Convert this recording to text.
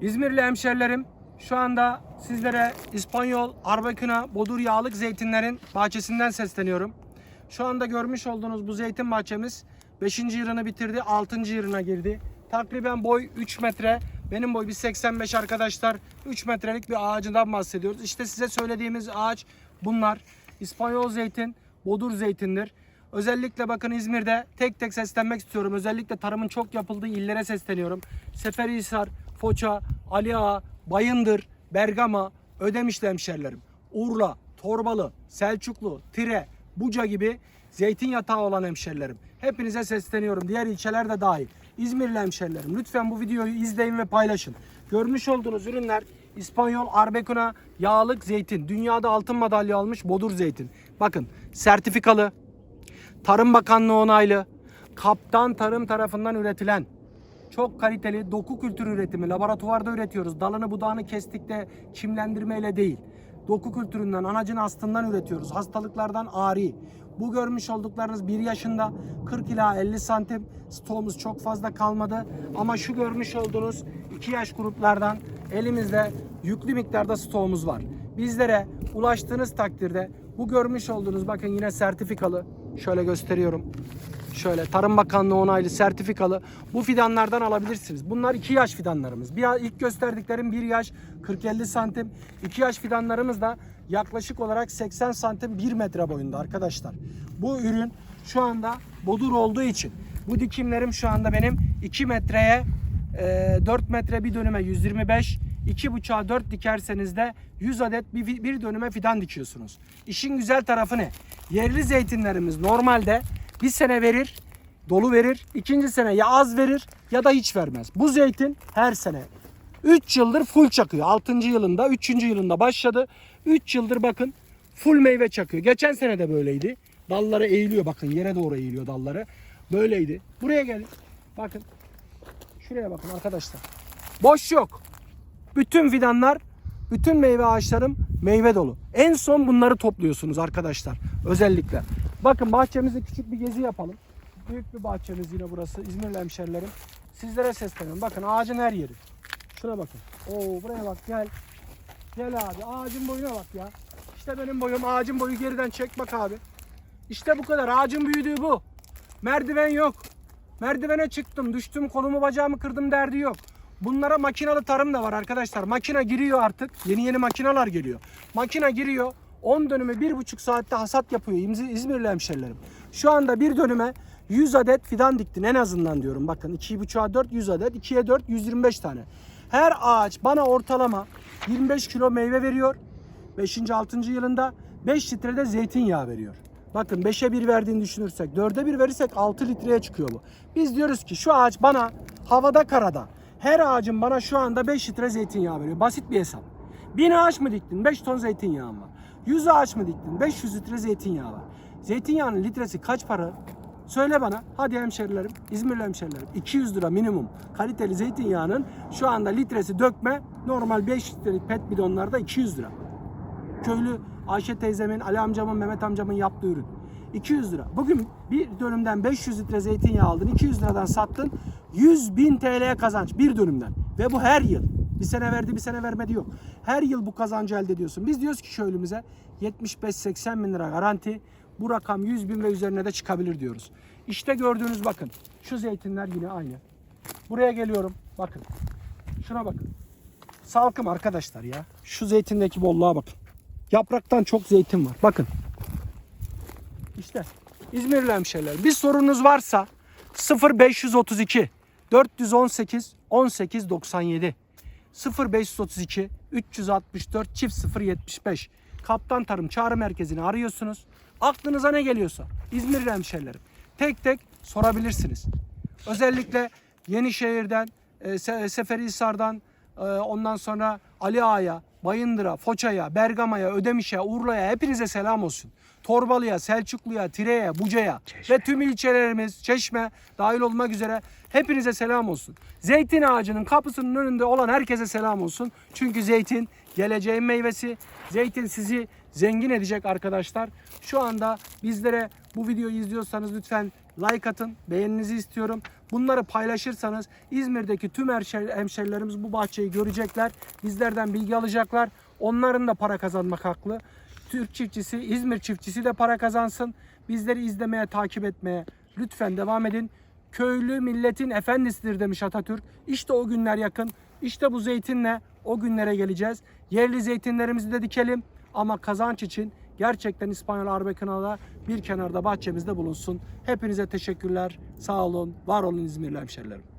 İzmirli hemşerilerim şu anda sizlere İspanyol Arbakuna Bodur Yağlık Zeytinlerin bahçesinden sesleniyorum. Şu anda görmüş olduğunuz bu zeytin bahçemiz 5. yılını bitirdi, 6. yılına girdi. Takriben boy 3 metre. Benim boy 1.85 arkadaşlar. 3 metrelik bir ağacından bahsediyoruz. İşte size söylediğimiz ağaç bunlar. İspanyol zeytin, bodur zeytindir. Özellikle bakın İzmir'de tek tek seslenmek istiyorum. Özellikle tarımın çok yapıldığı illere sesleniyorum. Seferihisar, Foça, Ali Ağa, Bayındır, Bergama, Ödemişli hemşerilerim. Urla, Torbalı, Selçuklu, Tire, Buca gibi zeytin yatağı olan hemşerilerim. Hepinize sesleniyorum. Diğer ilçeler de dahil. İzmirli hemşerilerim lütfen bu videoyu izleyin ve paylaşın. Görmüş olduğunuz ürünler İspanyol Arbekuna yağlık zeytin. Dünyada altın madalya almış bodur zeytin. Bakın sertifikalı, Tarım Bakanlığı onaylı, Kaptan Tarım tarafından üretilen çok kaliteli doku kültür üretimi. Laboratuvarda üretiyoruz. Dalını budağını kestik de çimlendirmeyle değil. Doku kültüründen, anacın astından üretiyoruz. Hastalıklardan ari. Bu görmüş olduklarınız 1 yaşında 40 ila 50 santim. Stoğumuz çok fazla kalmadı. Ama şu görmüş olduğunuz 2 yaş gruplardan elimizde yüklü miktarda stoğumuz var. Bizlere ulaştığınız takdirde bu görmüş olduğunuz bakın yine sertifikalı. Şöyle gösteriyorum. Şöyle Tarım Bakanlığı onaylı sertifikalı bu fidanlardan alabilirsiniz. Bunlar 2 yaş fidanlarımız. Bir ilk gösterdiklerim 1 yaş 40-50 santim. 2 yaş fidanlarımız da yaklaşık olarak 80 santim 1 metre boyunda arkadaşlar. Bu ürün şu anda bodur olduğu için bu dikimlerim şu anda benim 2 metreye e, 4 metre bir dönüme 125 2 buçuğa 4 dikerseniz de 100 adet bir, bir dönüme fidan dikiyorsunuz. İşin güzel tarafı ne? Yerli zeytinlerimiz normalde bir sene verir, dolu verir. ikinci sene ya az verir ya da hiç vermez. Bu zeytin her sene 3 yıldır full çakıyor. 6. yılında, 3. yılında başladı. 3 yıldır bakın full meyve çakıyor. Geçen sene de böyleydi. Dalları eğiliyor bakın yere doğru eğiliyor dalları. Böyleydi. Buraya gelin. Bakın. Şuraya bakın arkadaşlar. Boş yok. Bütün fidanlar, bütün meyve ağaçlarım meyve dolu. En son bunları topluyorsunuz arkadaşlar. Özellikle. Bakın bahçemizde küçük bir gezi yapalım. Büyük bir bahçemiz yine burası. İzmirli hemşerilerim. Sizlere sesleniyorum. Bakın ağacın her yeri. Şuna bakın. Oo buraya bak gel. Gel abi ağacın boyuna bak ya. İşte benim boyum ağacın boyu geriden çek bak abi. İşte bu kadar ağacın büyüdüğü bu. Merdiven yok. Merdivene çıktım düştüm kolumu bacağımı kırdım derdi yok. Bunlara makinalı tarım da var arkadaşlar. Makine giriyor artık. Yeni yeni makineler geliyor. Makine giriyor. 10 dönümü 1,5 saatte hasat yapıyor İzmirli hemşerilerim. Şu anda bir dönüme 100 adet fidan diktin en azından diyorum. Bakın 2,5'a 4 100 adet, 2'ye 4 125 tane. Her ağaç bana ortalama 25 kilo meyve veriyor. 5. 6. yılında 5 litrede zeytinyağı veriyor. Bakın 5'e 1 verdiğini düşünürsek 4'e 1 verirsek 6 litreye çıkıyor bu. Biz diyoruz ki şu ağaç bana havada karada her ağacın bana şu anda 5 litre zeytinyağı veriyor. Basit bir hesap. 1000 ağaç mı diktin? 5 ton zeytinyağın var. 100 ağaç mı diktin? 500 litre zeytinyağı var. Zeytinyağının litresi kaç para? Söyle bana. Hadi hemşerilerim, İzmirli hemşerilerim. 200 lira minimum kaliteli zeytinyağının şu anda litresi dökme normal 5 litrelik pet bidonlarda 200 lira. Köylü Ayşe teyzemin, Ali amcamın, Mehmet amcamın yaptığı ürün. 200 lira. Bugün bir dönümden 500 litre zeytinyağı aldın, 200 liradan sattın. 100 bin TL'ye kazanç bir dönümden. Ve bu her yıl. Bir sene verdi, bir sene vermedi yok. Her yıl bu kazancı elde ediyorsun. Biz diyoruz ki köylümüze 75-80 bin lira garanti. Bu rakam 100 bin ve üzerine de çıkabilir diyoruz. İşte gördüğünüz bakın. Şu zeytinler yine aynı. Buraya geliyorum. Bakın. Şuna bakın. Salkım arkadaşlar ya. Şu zeytindeki bolluğa bakın. Yapraktan çok zeytin var. Bakın. İşte İzmirli hemşehriler. Bir sorunuz varsa 0532 418 18 97 0532 364 çift 075 Kaptan Tarım Çağrı Merkezi'ni arıyorsunuz. Aklınıza ne geliyorsa İzmirli hemşehrilerim tek tek sorabilirsiniz. Özellikle Yenişehir'den, e, Se- Seferihisar'dan, e, ondan sonra Ali Ağa'ya, Bayındır'a, Foça'ya, Bergama'ya, Ödemiş'e, Urla'ya hepinize selam olsun. Torbalı'ya, Selçuklu'ya, Tire'ye, Buca'ya ve tüm ilçelerimiz, Çeşme dahil olmak üzere hepinize selam olsun. Zeytin ağacının kapısının önünde olan herkese selam olsun. Çünkü zeytin geleceğin meyvesi. Zeytin sizi zengin edecek arkadaşlar. Şu anda bizlere bu videoyu izliyorsanız lütfen like atın. Beğeninizi istiyorum. Bunları paylaşırsanız İzmir'deki tüm hemşer- hemşerilerimiz bu bahçeyi görecekler. Bizlerden bilgi alacaklar. Onların da para kazanmak haklı. Türk çiftçisi, İzmir çiftçisi de para kazansın. Bizleri izlemeye, takip etmeye lütfen devam edin. Köylü milletin efendisidir demiş Atatürk. İşte o günler yakın. İşte bu zeytinle o günlere geleceğiz. Yerli zeytinlerimizi de dikelim ama kazanç için gerçekten İspanyol Arbecana'da bir kenarda bahçemizde bulunsun. Hepinize teşekkürler. Sağ olun, var olun İzmirli hemşerilerim.